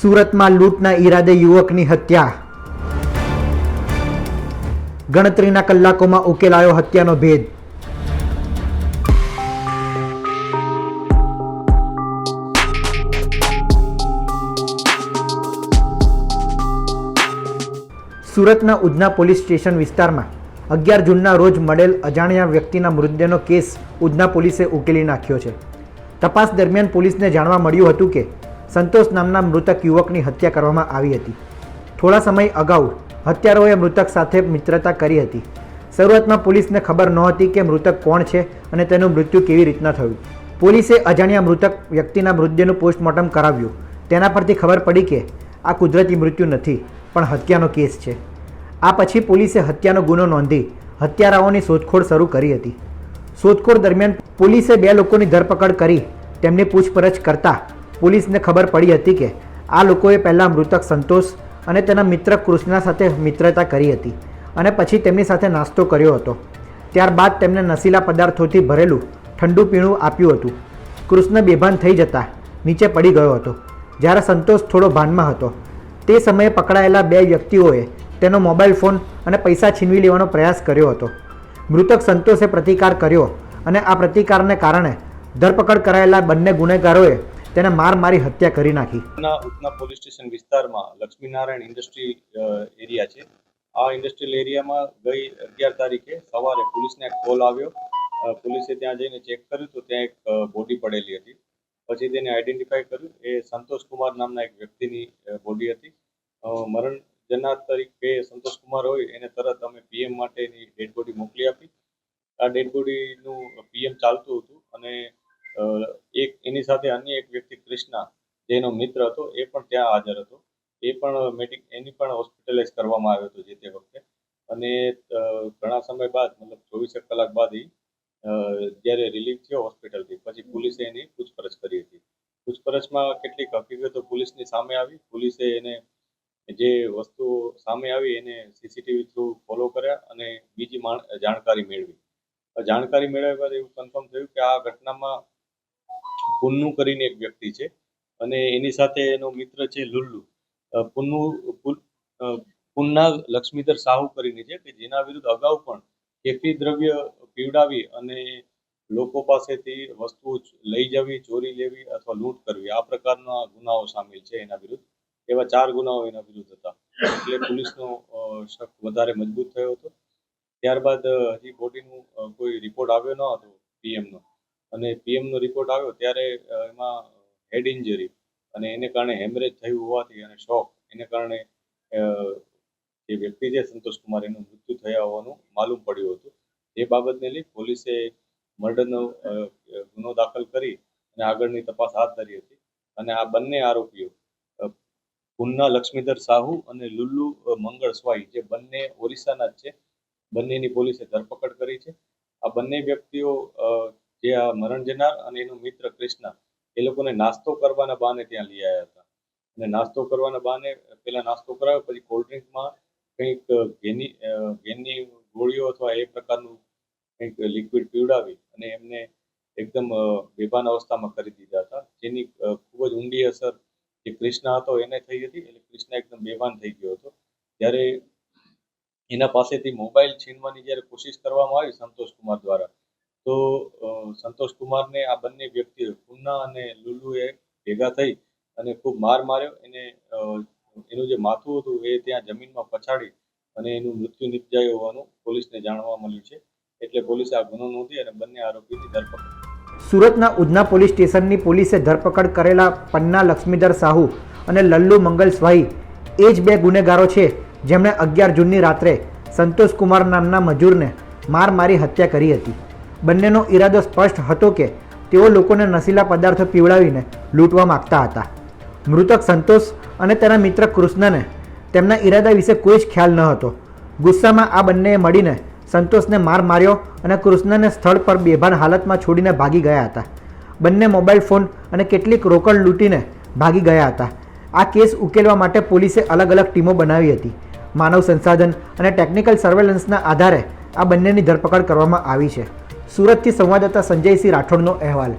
સુરતમાં લૂંટના ઈરાદે યુવકની હત્યા. ગણતરીના કલાકોમાં ઉકેલાયો હત્યાનો ભેદ. સુરતના ઉધના પોલીસ સ્ટેશન વિસ્તારમાં અગિયાર જૂનના રોજ મળેલ અજાણ્યા વ્યક્તિના મૃતદેહનો કેસ ઉધના પોલીસે ઉકેલી નાખ્યો છે. તપાસ દરમિયાન પોલીસને જાણવા મળ્યું હતું કે સંતોષ નામના મૃતક યુવકની હત્યા કરવામાં આવી હતી. થોડા સમય અગાઉ હત્યારોએ મૃતક સાથે મિત્રતા કરી હતી. શરૂઆતમાં પોલીસને ખબર નહોતી કે મૃતક કોણ છે અને તેનું મૃત્યુ કેવી રીતના થયું. પોલીસે અજાણ્યા મૃતક વ્યક્તિના મૃતદેહનું પોસ્ટમોર્ટમ કરાવ્યું. તેના પરથી ખબર પડી કે આ કુદરતી મૃત્યુ નથી, પણ હત્યાનો કેસ છે. આ પછી પોલીસે હત્યાનો ગુનો નોંધી હત્યારાઓની શોધખોળ શરૂ કરી હતી. શોધખોળ દરમિયાન પોલીસે બે લોકોની ધરપકડ કરી તેમની પૂછપરછ કરતા પોલીસને ખબર પડી હતી કે આ લોકોએ પહેલાં મૃતક સંતોષ અને તેના મિત્ર કૃષ્ણા સાથે મિત્રતા કરી હતી અને પછી તેમની સાથે નાસ્તો કર્યો હતો. ત્યારબાદ તેમને નશીલા પદાર્થોથી ભરેલું ઠંડુ પીણું આપ્યું હતું. કૃષ્ણ બેભાન થઈ જતા નીચે પડી ગયો હતો. જ્યારે સંતોષ થોડો ભાનમાં હતો. તે સમયે પકડાયેલા બે વ્યક્તિઓએ તેનો મોબાઈલ ફોન અને પૈસા છીનવી લેવાનો પ્રયાસ કર્યો હતો. મૃતક સંતોષે પ્રતિકાર કર્યો અને આ પ્રતિકારને કારણે ધરપકડ કરાયેલા બંને ગુનેગારોએ તેને માર મારી હત્યા કરી નાખી. ઉધના પોલીસ સ્ટેશન વિસ્તારમાં લક્ષ્મીનારાયણ ઇન્ડસ્ટ્રી એરિયા છે. આ ઇન્ડસ્ટ્રીયલ એરિયામાં ગઈ અગિયાર તારીખે સવારે પોલીસને એક કોલ આવ્યો. પોલીસે ત્યાં જઈને ચેક કર્યું તો ત્યાં એક બોડી પડેલી હતી. પછી તેને આઈડેન્ટિફાઈ કર્યું. એ સંતોષ કુમાર નામના એક વ્યક્તિની બોડી હતી. મરણ જનાર તરીકે સંતોષ કુમાર હોય એને તરત અમે પીએમ માટેની ડેડ બોડી મોકલી આપી. આ ડેડ બોડીનું પીએમ ચાલતું હતું અને એક એની સાથે અન્ય એક વ્યક્તિ ક્રિષ્ના, જેનો મિત્ર હતો, એ પણ ત્યાં હાજર હતો. એ પણ મેડિક એની પણ હોસ્પિટલાઇઝ કરવામાં આવ્યો હતો જે તે વખતે. અને ઘણા સમય બાદ, મતલબ ચોવીસેક કલાક બાદ એ જ્યારે રિલીફ થયો હોસ્પિટલથી પછી પોલીસે એની પૂછપરછ કરી હતી. પૂછપરછમાં કેટલીક હકીકતો પોલીસની સામે આવી. પોલીસે એને જે વસ્તુઓ સામે આવી એને સીસીટીવી થ્રુ ફોલો કર્યા અને બીજી જાણકારી મેળવી. જાણકારી મેળવ્યા બાદ એવું કન્ફર્મ થયું કે આ ઘટનામાં પુન્નુ કરીને એક વ્યક્તિ છે અને એની સાથે એનો મિત્ર છે લુલ્લુ. પુન્નુ પુન્ના લક્ષ્મીધર સાહુ કરીને છે કે જેના વિરુદ્ધ અગાઉ પણ કેફી દ્રવ્ય પીવડાવી અને લોકો પાસેથી વસ્તુઓ લઈ જવી, ચોરી લેવી અથવા લૂંટ કરવી. આ પ્રકારના ગુનાઓ સામેલ છે એના વિરુદ્ધ. એવા ચાર ગુનાઓ એના વિરુદ્ધ હતા. એટલે પોલીસનો શક વધારે મજબૂત થયો હતો. ત્યારબાદ હજી બોડીનું કોઈ રિપોર્ટ આવ્યો ન હતો પીએમનો. અને પીએમનો રિપોર્ટ આવ્યો ત્યારે એમાં હેડ ઇન્જરી અને એને કારણે હેમરેજ થયું હોવાથી અને શોક એને કારણે જે વ્યક્તિ છે સંતોષ કુમાર, એનું મૃત્યુ થયા હોવાનું માલુમ પડ્યું હતું. એ બાબતને લઈ પોલીસે મર્ડરનો ગુનો દાખલ કરી અને આગળની તપાસ હાથ ધરી હતી. અને આ બંને આરોપીઓ પુનના લક્ષ્મીધર સાહુ અને લુલ્લુ મંગળ સ્વાઈ જે બંને ઓરિસ્સાના જ છે. બંનેની પોલીસે ધરપકડ કરી છે. આ બંને વ્યક્તિઓ જે આ મરણ જનાર અને એનો મિત્ર કૃષ્ણ એ લોકોને નાસ્તો કરવાના બહાને ત્યાં લઈ આવ્યા હતા. અને નાસ્તો કરવાના બહાને પહેલા નાસ્તો કરાવ્યો પછી કોલ્ડ ડ્રિંકમાં કંઈક ઘેની અ, ઘેનની ગોળીઓ અથવા એ પ્રકારનું કંઈક લિક્વિડ પીવડાવી અને એમને એકદમ બેભાન અવસ્થામાં કરી દીધા હતા. જેની ખૂબ જ ઊંડી અસર જે કૃષ્ણ હતો એને થઈ હતી. એટલે કૃષ્ણ એકદમ બેભાન થઈ ગયો હતો. ત્યારે એના પાસેથી મોબાઈલ છીનવાની જ્યારે કોશિશ કરવામાં આવી સંતોષ કુમાર દ્વારા તો સંતોષ કુમારને આ બંને વ્યક્તિઓ પુન્ના અને લુલુએ ભેગા થઈ અને ખૂબ માર માર્યો. એને એનું જે માથું હતું એ ત્યાં જમીનમાં પછાડી અને એનું મૃત્યુ નિપજાયું હોવાનું પોલીસને જાણવા મળ્યું છે. એટલે પોલીસે આ ગુનો નોંધી અને બંને આરોપીની ધરપકડ સુરતના ઉધના પોલીસ સ્ટેશનની પોલીસે ધરપકડ કરેલા પન્ના લક્ષ્મીધર સાહુ અને લલ્લુ મંગલ સ્વાઈ એ જ બે ગુનેગારો છે જેમણે અગિયાર જૂનની રાત્રે સંતોષ કુમાર નામના મજૂરને માર મારી હત્યા કરી હતી. બંનેનો ઈરાદો સ્પષ્ટ હતો કે તેઓ લોકોને નશીલા પદાર્થો પીવડાવીને લૂંટવા માગતા હતા. મૃતક સંતોષ અને તેના મિત્ર કૃષ્ણને તેમના ઈરાદા વિશે કોઈ જ ખ્યાલ ન હતો. ગુસ્સામાં આ બંનેએ મળીને સંતોષને માર માર્યો અને કૃષ્ણને સ્થળ પર બેભાન હાલતમાં છોડીને ભાગી ગયા હતા. બંને મોબાઈલ ફોન અને કેટલીક રોકડ લૂંટીને ભાગી ગયા હતા. આ કેસ ઉકેલવા માટે પોલીસે અલગ અલગ ટીમો બનાવી હતી. માનવ સંસાધન અને ટેકનિકલ સર્વેલન્સના આધારે આ બંનેની ધરપકડ કરવામાં આવી છે. સુરતથી સંવાદદાતા સંજયસિંહ રાઠોડનો અહેવાલ.